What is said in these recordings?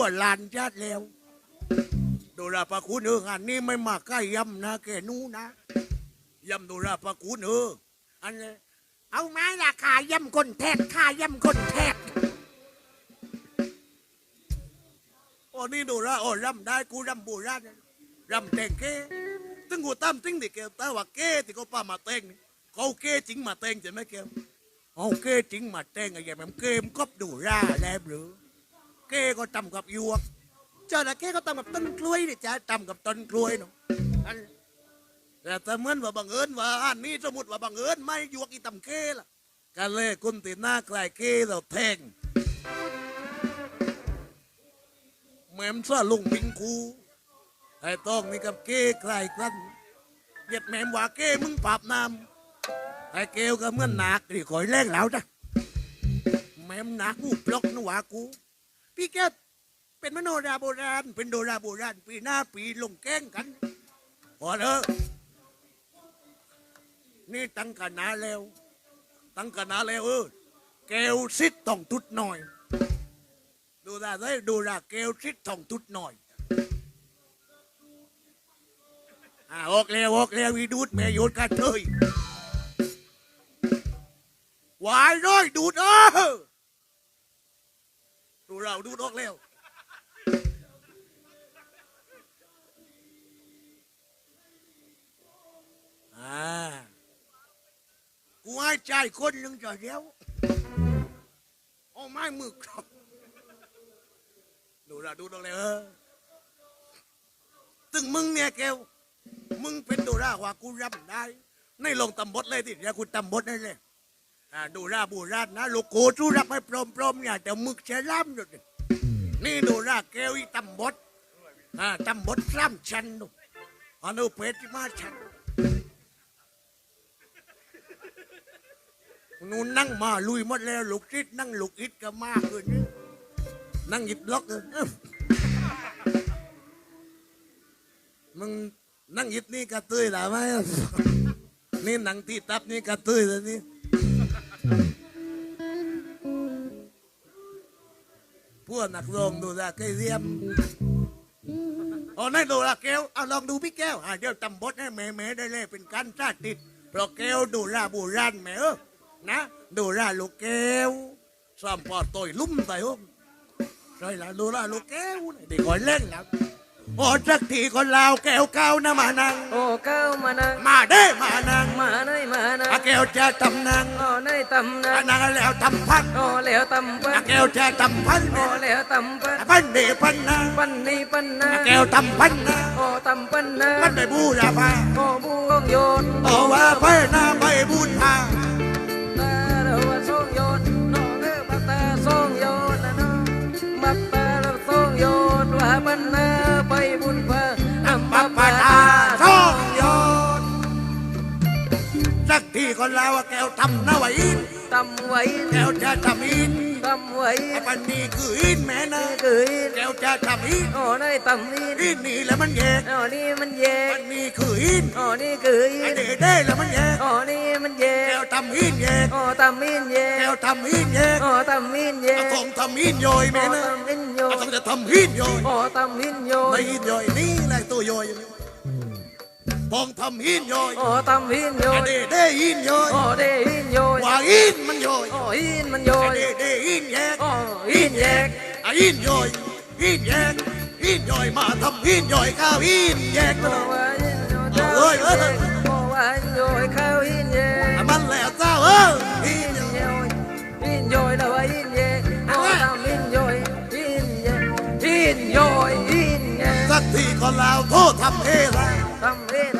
วลานจัดแล้ว ดูราปะคุณเอองานนี้ไม่มาใกล้ยำนะแกนู้นะยำดูราปะคุณเอออันนี้เอาไมล่ะขายำคนแทกขายำคนแทกโอ้นี่ดูราโอ้รำได้กูรำโบูราณรำแต่งเก้ตึงกูตั้มตึงดิเกลต่ว่าเก้ที่เขาป้ามาแต่งเขาเก้จริงมาแต่งใช่ไหมเกลเอาเก้จริงมาแต่งไอ้ยังแบบเกมก็ดูราแล้วหรือ เก้ก็ทำกับหยวกเจ้าละเก้ก็ทำกับต้นกล้วยนี่จ้าทำกับต้นกล้วยเนาะอันแต่เหมือนว่าบังเอิญว่าอันนี้สมมติว่าบังเอิญไม่หยวกอีตำเก้ล่ะกันเลยคุณติดหน้าใกล้เก้เราแทงแม่มซะลุงปิงคูไอ้ต้องนี่กับเก้ใกล้กันเหยียดแม่มว่าเก้มึงปราบน้ำไอ้เกลก็เหมือนหนักที่คอยแรงแล้วจ้ะแม่มหนักกูปลอกนวากู พี่แกเป็นมโนราโบราณ เป็นโดราโบราณ ปีหน้าปีลงแกล้งกันพอเถอะนี่ตั้งกันนาแล้ว ตั้งกันนาแล้วเออแกวซิดต้องทุดหน่อย ดูราได้ดูราแกวซิดต้องทุดหน่อยอ่าออกแล้วออกแล้ววีดูดแม่โยนกันเลยวายร้อยดูดเออ เราดูดออกแล้วอากูให้ใจคนหนึ่งจะเดียวเอาไม้มือครับดูเราดูดอกแล้วเออตึงมึงเนี่ยแกวมึงเป็นดูราว่ากูรับได้ ในลงตำบดเลยทีเดียวกูตำบดได้เลย ดูราบูราณนะลูกโกจูรับให้พร้อมๆเนี่ยแต่มึกเชล่ำอยู่ดินี่ดูราแก้วอีตำบดอ่าตำบดซ้ำชันดูอันนู้เป็ดที่มาชันนู่นนั่งมาลุยหมดแล้วลูกทิดนั่งลูกอิดก็มากเลยนี่นั่งหยิบล็อกเลยเอ้ามึงนั่งหยิบนี่กระตือหรือไม่นี่หนังที่ตับนี่กระตือเลยนี่ พวกนักร้องดูละเคยเรียมอ๋อนั่นดูละแก้วเอาลองดูพี่แก้วอ่าเดี๋ยวตำบดให้แม่แม่ได้เลยเป็นการชาติดเพราะแก้วดูละบูราณแม่เออนะ ดูละลูกแก้วสามปอดต่อยลุ่มใส่ห้องใช่ละดูละลูกแก้วเด็กคอยเล่นแล้ว โอ้สักทีคนลาวแก้วเก้านะมานัง โอ้เก้ามานัง มาเด้มานังมาในมานังอาแก้วจะทำนางโอ้ในตำนัอางนางแล้วทำพันโอ้เหลวตำปัอานแก้วจะทำพันโอ้เหลวตำปันพันเดพันนางปันนี่ปันนาแก้วทำพันนะโอ้ตำปันนามันไม่บูราพาโอ้บูงโยนโอว่าเพื่อนาไม่บูชา สักที่คนลาวแก้วทำน้าไว้อินตำไว้แก้วจะทำอินทำไว้ไอ้ปันนี้คืออินแม่นะคืออินแก้วจะทำอินอ๋อได้ตำอินอินนี่แล้วมันแย่อ๋อนี่มันแย่ปันนี้คืออินอ๋อนี่คืออินอ้เด็กได้แล้วมันแย่อ๋อนี่มันแย่แก้วทำอินแย่โอ้ทำอินแย่แก้วทำอินแย่โอ้ทำอินแย่ของทำอินโยยแม่นะอินโยต้องจะทำอินโยอ๋อทำอินโยในอินโยยนี่แหละตัวโยย กอินโยอินแยกสักทีคนลาวโทษทำเฮละตำเฮระโทษทำเฮละโอ้ตำเฮระบ้านเราเรียกเคโอ้ดูเรียกเกเด้เด้ตัวเคโอ้นี่ตัวเกนี่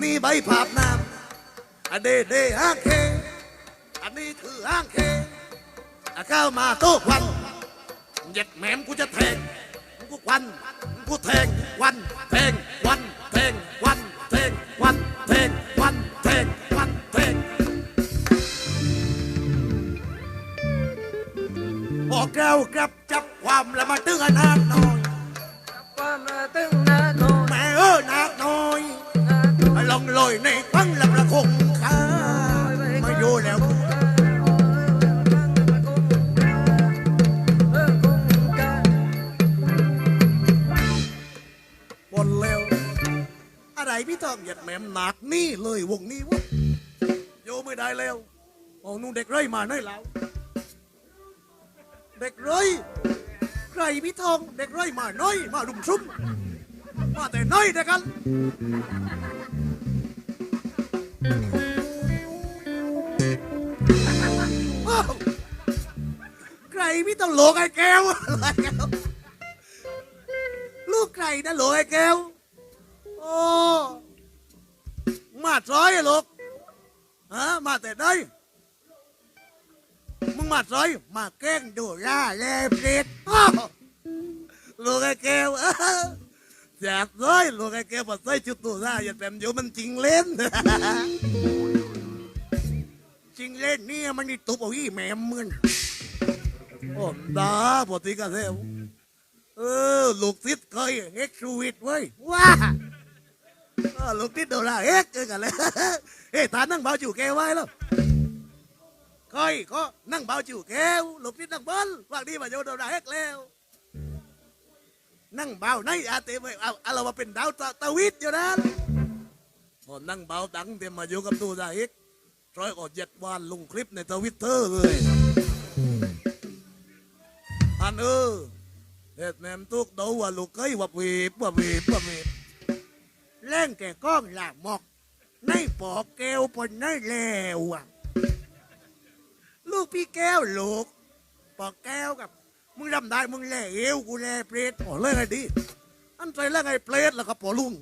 มือเหมือนภาพน้ำอาภาพน้ำใช่ไหมโทษอาใจแล้วภาพน้ำอาเตอร์คือภาพน้ำไอ้เด้ใบภาพน้ำนี่ก็นี่ใบภาพน้ำอันเด้เด้ฮักเคอันนี้คือฮักเคอาเข้ามาโต๊ะควันเหย็ดแหมมกูจะแทงกูกูควันกูแทงควันแทง โอ้นู่นเด็กเร่ยมาหน่อยแล้ว เด็กเร่ยใครพี่ทองเด็กเร่ยมาหน่อยมารุมซุ่มมาแต่น้อยเด็กกันใครพี่ต้องโหลกไอ้แก้วลูกใครนะโหลไอ้แก้วโอ้มาซอยลูกฮะมาแต่ได้ มึงมาซอยมาแกล้งดูล่าแลเปรตอ้าวลูกไอ้แก้วเออแจกซอยลูกไอ้แก้วมาใส่ชุดตัวล่าอย่าแปมเดี๋ยวมันจริงเล่นจริงเล่นเนี่ยมันนี่ตุบเอาอีแม่มึงโอ้ดาปกติกันแล้วเออลูกทิศเคยเอ็กซ์ชูวิตไว้ยว้าลูกทิศโดราเอ็กซ์กันเลยเฮ้ยตานั่งเบาจู่แกไว้แล้ว เคยก็นั่งเบาจู่แกวหลูกทิศนั่งบอลวางดีมาโยโดราเอ็กแล้ว นั่งเบาในอาเตมเอาเอาเรามาเป็นดาวตะวิทอยู่นั้นพอนั่งเบาดังเต็มมาอยู่กับตัวได้เอ็กร้อยอดเจ็ดวันลงคลิปในทวิตเตอร์เลยอันเออเด็ดแม่มตุกดูว่าลูกเคยว่าวีบว่าวีบว่าวีบเล่นแก่ก้องหลาหมอกในปอกแก้วปนในแล้วอะ ลูกพี่แก้วลูกปอกแก้วกับ มึงรำได้มึงแล่เอวกูแล่เปรตโอ้เล่นไงดี อันใจเล่นไงเปรตแล้วก็ปอลุง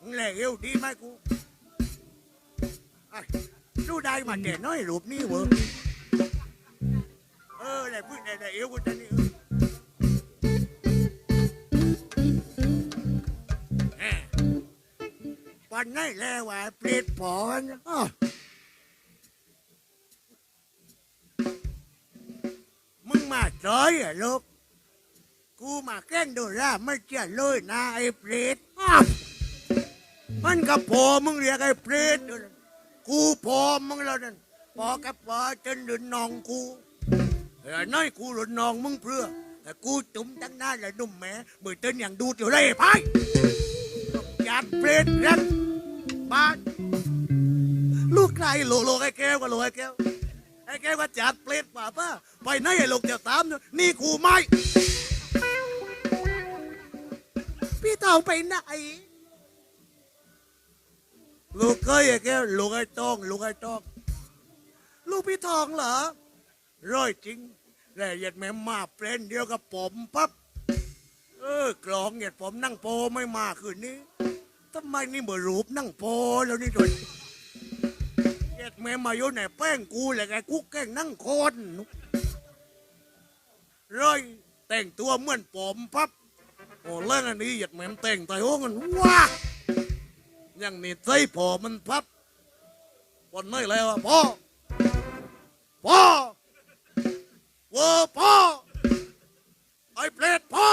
มึงแล่เอวดีไหมกูไอ้ดูได้มาแก่น้อยรูปนี้เวะเออแหล่พูดแล่แล่เอวกูจะนี่เออวันนี้แล้วว่าเปลี่ยนปอนอ้า มึงมาจอยเหรอลูก กูมาแกล้งโดราไม่เชื่อเลยนะไอ้เปรตอ้าวมันก็พอมึงเรียกไอ้เปรตอยู่นั่นกูพอมึงแล้วนั่นพอกับพอจนหลุนนองกูเฮ้ยน้อยกูหลุนนองมึงเพื่อแต่กูจุ่มตั้งหน้าเลยนุ่มแม่มือเต้นอย่างดูเดี๋ยวไรพายจัดเปรตกันบ้านลูกใครโลโลไอ้แก้วก็โลไอ้แก้ว ไอ้แก้วก็จัดเปลดป่าป้าไปไหนไอ้ลูกเดี๋ยวตามนี่ยนี่กูไม่พี่เต่าไปไหนลูกเคยไอ้แก้วลูกไอ้ตองลูกไอ้ตองลูกพี่ทองเหรอร้อยจริงแร่เหยียดแม่มาเปลนเดียวกับผมปั๊บเออกลองเหยียดผมนั่งโปไม่มาคืนนี้ทำไมนี่เมื่อรูปนั่งโพแล้วนี่ด้วย เอ็ดแม่มาอยู่ในแป้งกูแหละไงกูแกล้งนั่งคนร้อยแต่งตัวเหมือนปอมพับโอ้เรื่องอันนี้เหยียดแม่มแต่งไตโอ้มันว้าอย่างนี้ใจพอมันพับวันนี้แล้วพ่อพ่อเวอร์พ่อไอ้เปรตพ่อ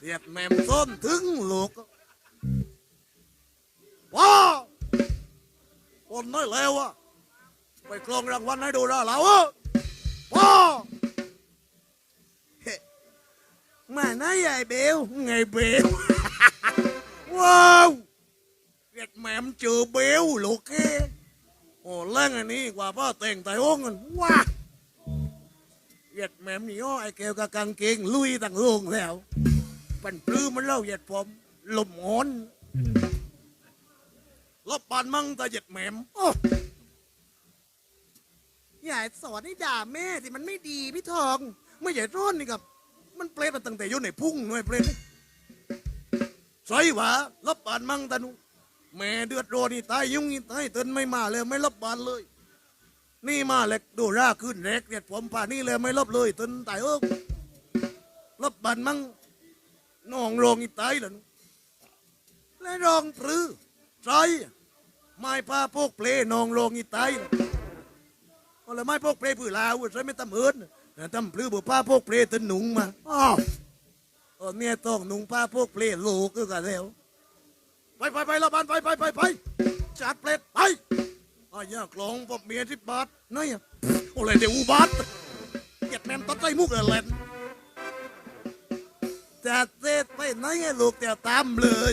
เรียกแม่มส้นถึงลูก น้อยแล้วอะไปกลองรางวัลให้ดูได้แล้วอะว้าเฮ้มาหน้าใหญ่เบลไงเบลว้าวเรียกแม่มเจอเบลลูกแกโอ้เล่นอันนี้กว่าพ่อแต่งแต่โอ้เงินว้าเรียกแม่มนี่อ้อไอ้แก้วกับกางเกงลุยต่างโลงแล้ว ปันปลื้มมันเล่าเหยียดผมลมหอน ลบปานมั่งต่เหยียดแหมมโอ้อย่าสอนให้ด่าแม่ที่มันไม่ดีพี่ทองไม่ใหญ่ร้อนนี่กับ มันเปรตมาตั้งแต่อยู่ในพุ่งหน่วยเปรตใส่หวะลบปานมั่งตานุแม่เดือดร้อนนี่ตายยุ่งนี่ตายเตือนไม่มาเลยไม่ลบบานเลย นี่มาเล็กดูร่าขึ้นเล็กเหยียดผมป่านนี่เลยไม่ลบเลยเตือนตายเอิ้งรบบันมั่งน้องรองอีตายล่ะนุและรองปรือใจ ไม่พาพวกเพลนองรองอีไตายล่ะเอาละไม่พวกเพลผือลาวใช่ไม่ตำเอิญแต่ตำปรือบุพาพวกเพลตนหนุงมาอ้าวเออเนี่ยต้องหนุงพาพวกเพลโลกก็กันแล้วไปไปไปละบันไปไปไปไปจัดเพลไปอ้ายากลองพวกเมียที่บาทน้อยอะโอ้เลยเดี๋ยวอุบัติเหยียดแมมตัดใจมุกเลยเล่นจะเตไปไหนไอ้ลูกแต่ตามเลย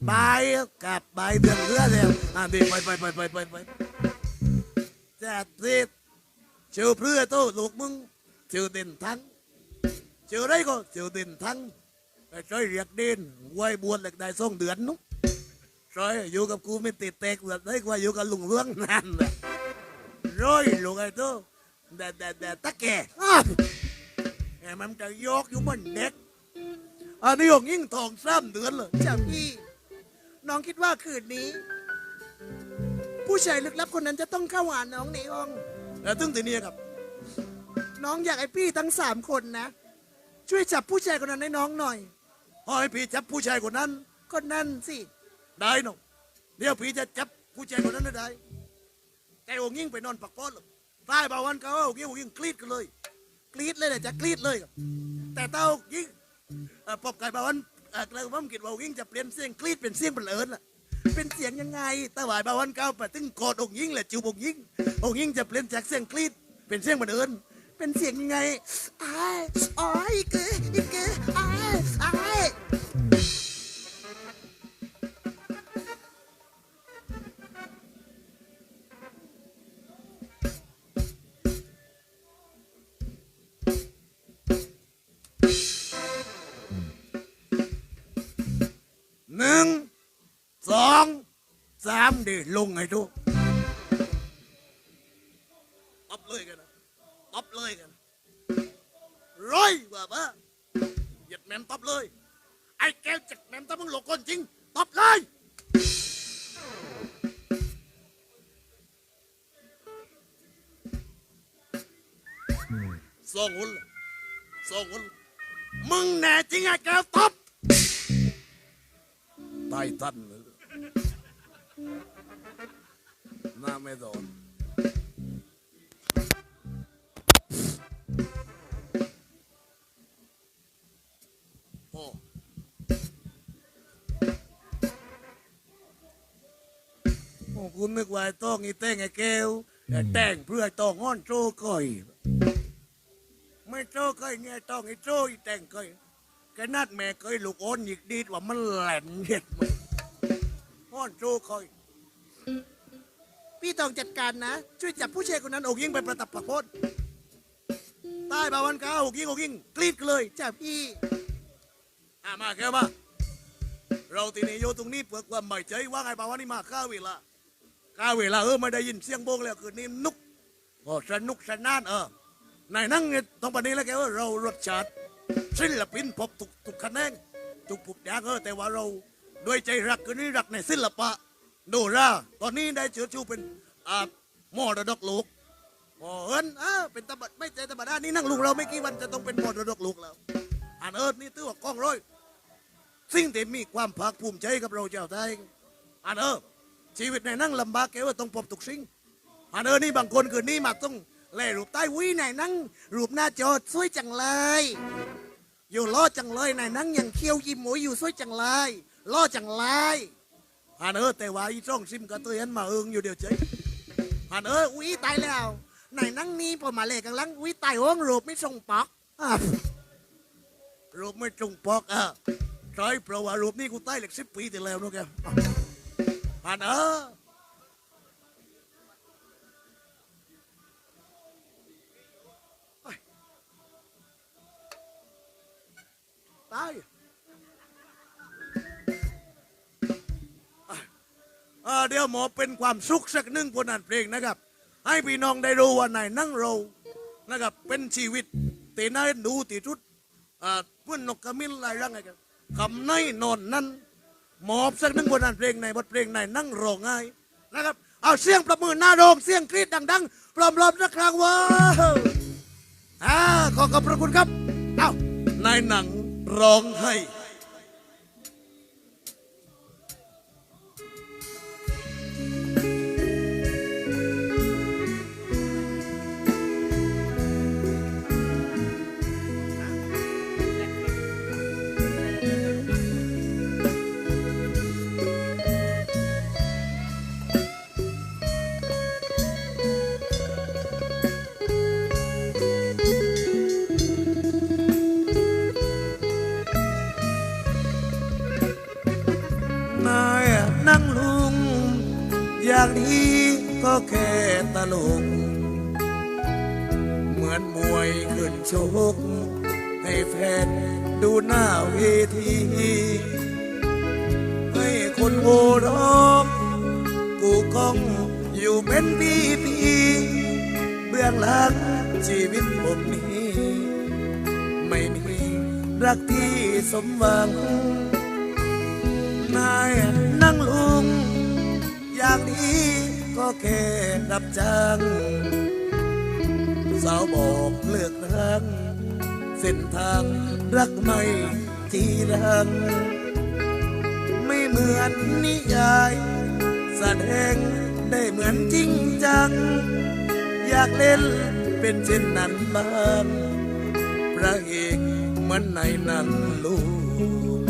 ะแบะแบะแบะไปกลับไปเดือดเรือเดียวอะดีไปไปไปไปไปไปจะติดชื่อเพื่อโตลูกมึงชื่อเด่นทั้งชื่อไรก็ชื่อเด่นทั้งไอ้ช่วยเรียกเด่นไว้บวชเหล็กได้ส่งเดือนนุ๊กร้อยอยู่กับกูไม่ติดเตกแบบได้กว่าอยู่กับลุงเรื่องนั่นแหละร้อยลุงไอ้ตัวแต่แต่แต่ตะแกอ้าวไอ้มันจะยกอยู่มันเด็กอันนี้องยิ่งทองซ้ำเดือนเลยเจ้าพี่ น้องคิดว่าคืนนี้ ผู้ชายลึกลับคนนั้นจะต้องเข้าหาน้องในห้อง แล้วตึ้งทีนี้ครับ น้องอยากให้พี่ทั้งสามคนนะ ช่วยจับผู้ชายคนนั้นให้น้องหน่อยพอให้พี่จับผู้ชายคนนั้นคนนั้นสิ ได้เนาะเดี๋ยวพี่จะจับผู้ชายคนนั้นให้ได้ แต่องค์ยิ่งไปนอนปักป้อนหรอกตายบาวันเขาองค์ยิ่งองค์ยิ่งกรีดกันเลย กรี๊ดเลยนะจะกรี๊ดเลย แต่เต้ายิ่งเอ่อปอบไก่บาวัน เอ่อเลยว่ามันคิดว่ายิ่งจะเปลี่ยนเสียงกรีดเป็นเสียงเป็นเอิญล่ะเป็นเสียงยังไงแต่วายบาวันเก้าปะตึงกอดองยิ่งแหละจูบองยิ่งองยิ่งจะเปลี่ยนจากเสียงกรีดเป็นเสียงเป็นเอิญเป็นเสียงยังไงอ้ายอ๋ออีเกออีกเก ลงไงทุกตบเลยกันตบเลยกันร้อยว่าบ้าเหยียดแมมตบเลย ไอ้แก้วจักแมมถ้ามึงหลอกคนจริงตบเลยสองคนสองคนมึงแน่จริงไอ้แก้วตบไททันเลย หน้าไม่โดนโอ้โอ้คุณนึกว่าไอ้ต้องอีแต้งไอ้แก้วไอ้แต่งเพื่อไอ้ต้องงอนโจ้ก่อยไม่โจ้เคยเนี่ยต้องไอ้โจ้อีแต่งเคยแกนัดแม่เคยลูกโอนอีกดีดว่ามันแหลนเห็ดมันห้อนโจ้เคย พี่ต้องจัดการนะ ช่วยจับผู้ชายคนนั้นอกยิ่งไปประตับประพนใต้บาวันก้าอกยิ่งอกยิ่งกรีดกันเลยจ้าพี่อะมาแค่มาเราทีนี้โยตรงนี้เพื่อความหม่ใจว่าไงบาวันนี่มาข้าเวลาข้าเวลาเออไม่ได้ยินเสียงโบกแล้วคืนนี้นุกโอ้สนุกสนานเออในนั่งเนี่ยต้องปานนี้แล้วแกว่าเรารสชาติศิลปินพบทุกทุกคะแนนทุกปุกอย่างเออแต่ว่าเราด้วยใจรักคืนนี้รักในศิลปะ โนราตอนนี้ได้เชื้อชูเป็นอ่ามอดกลูกโอ้เอิญเออเป็นตำบัดไม่ใจธรรมดานี่นั่งลุงเราไม่กี่วันจะต้องเป็นหมอดกลูกแล้วอ่านเอิญนี่ตื้อว่ากล้องร้อยสิ่งที่มีความภาคภูมิใจกับเราเจ้าไทยอันเออชีวิตในนั่งลำบากแกว่าต้องพบทุกสิ่งอันเออนี่บางคนคืนนี้มาต้องแล่รูปใต้วิไหนนั่งรูปหน้าจอสวยจังเลยอยู่ล้อจังเลยไหนนั่งอย่างเคี้ยวยิ้มหมูอยู่สวยจังเลยล้อจังเลย ผ่านเออแต่ว่าอีช่องซิมก็ตัวเห็นมาเอิงอยู่เดียวเฉยผ่านเอออุ้ยตายแล้วไหนนั่งนี้พอมาเล่กังลังอุ้ยตายห้องรูปไม่ทรงปอกรูปไม่ทรงปอกอะใช่เพราะว่ารูปนี้กูตาเหล็กสิบปีแต่แล้วนะแกผ่านเออตาย เดี๋ยวหมอเป็นความสุขสักหนึ่งผลงานเพลงนะครับ ให้พี่น้องได้รู้ว่าในายนั่งเรานะครับเป็นชีวิตตีน่าเอ็นดูตีชุดอ่าเพื่อนนกขมิ้นลายร่างไงกันคำในนอนนั้นหมอบสักหนึ่งผลงานเพลงในบทเพลงในนั่งรอง่ายนะครับเอาเสียงประมือหน้าโรงเสียงกรีดดังๆปลอมๆสักครั้งว้าวอ่าขอขอบพระคุณครับ เอ้านายหนังร้องให้ ก็แค่ตลก เหมือนมวยขึ้นชก ให้แฟนดูหน้าเวทีให้คนโหร้องกูก้องอยู่เป็นปีปีเบื้องหลังชีวิตผมนี้ ไม่มีรักที่สมหวัง แค่รับจ้างสาวบอกเลือกรังเส้นทางรักไม่จีรัง ไม่เหมือนนิยายแสดงได้เหมือนจริงจัง อยากเล่นเป็นเช่นนั้นบ้างพระเอกเหมือนในหนังลูก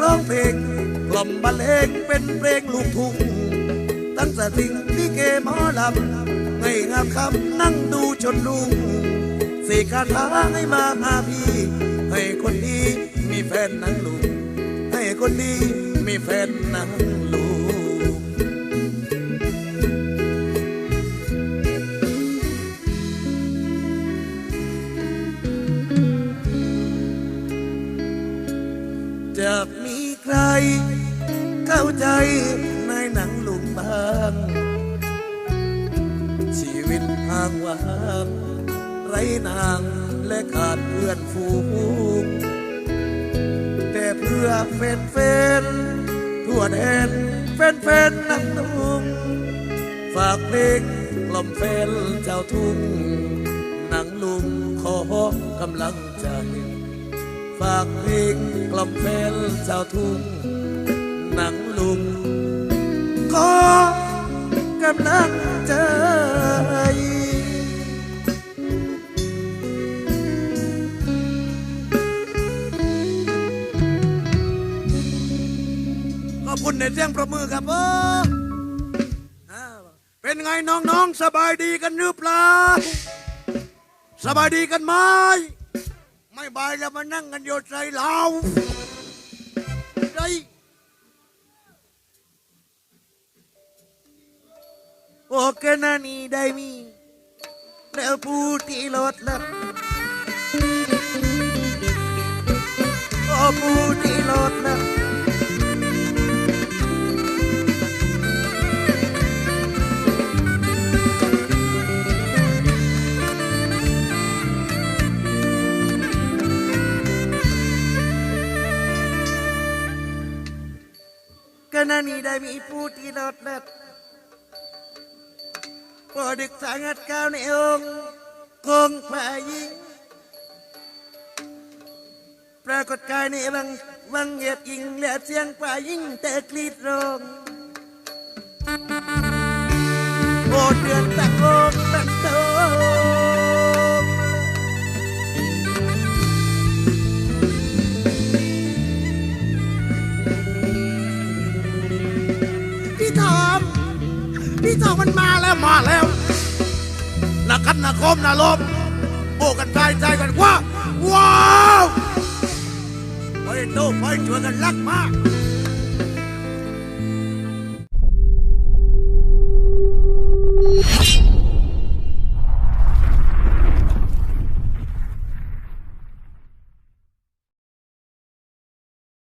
ร้องเพลงกล่อมบรรเลงเป็นเพลงลูกทุ่งตั้งแต่สิ่งที่เกหมอลำให้งามคำนั่งดูชนลุงสี่คาถาให้มาหาพี่ให้คนดีมีแฟนนั่งลุงให้คนดีมีแฟนนัง ใครเข้าใจในหนังลุงบ้าง ชีวิตห่างว่างไรนางและขาดเพื่อนฝูงแต่เพื่อเฟนเฟนทั่วแดนเฟนเฟนนักลุงฝากเพลงกล่อมแฟนเจ้าทุ่งหนังลุงขอกำลังใจ ฝากเพลงกล่อมแฟนเจ้าทุ่งหนังลุง ขอกำลังใจขอบคุณในเสียงประมือครับเอออ้าวเป็นไงน้องๆสบายดีกันหรือเปล่า สบายดีกันไหม บายแล้วมานั่งกันโยนใส่เราได้โอเคนะนี่ได้มีแล้วพูดที่รถล้วโอ้พูดที่รถแล้ว ค์คงฝ่ายยิงปรากฏกายในวังวังเหยียบยิงแหลือเสียงฝ่ายิงแต่กรีดร้องโอเดือ ถ้ามันมาแล้วมาแล้วนักขันนักคมนักลมโบกันใจใจกันว่าว้าวไปโตไปช่วยกันรักมาก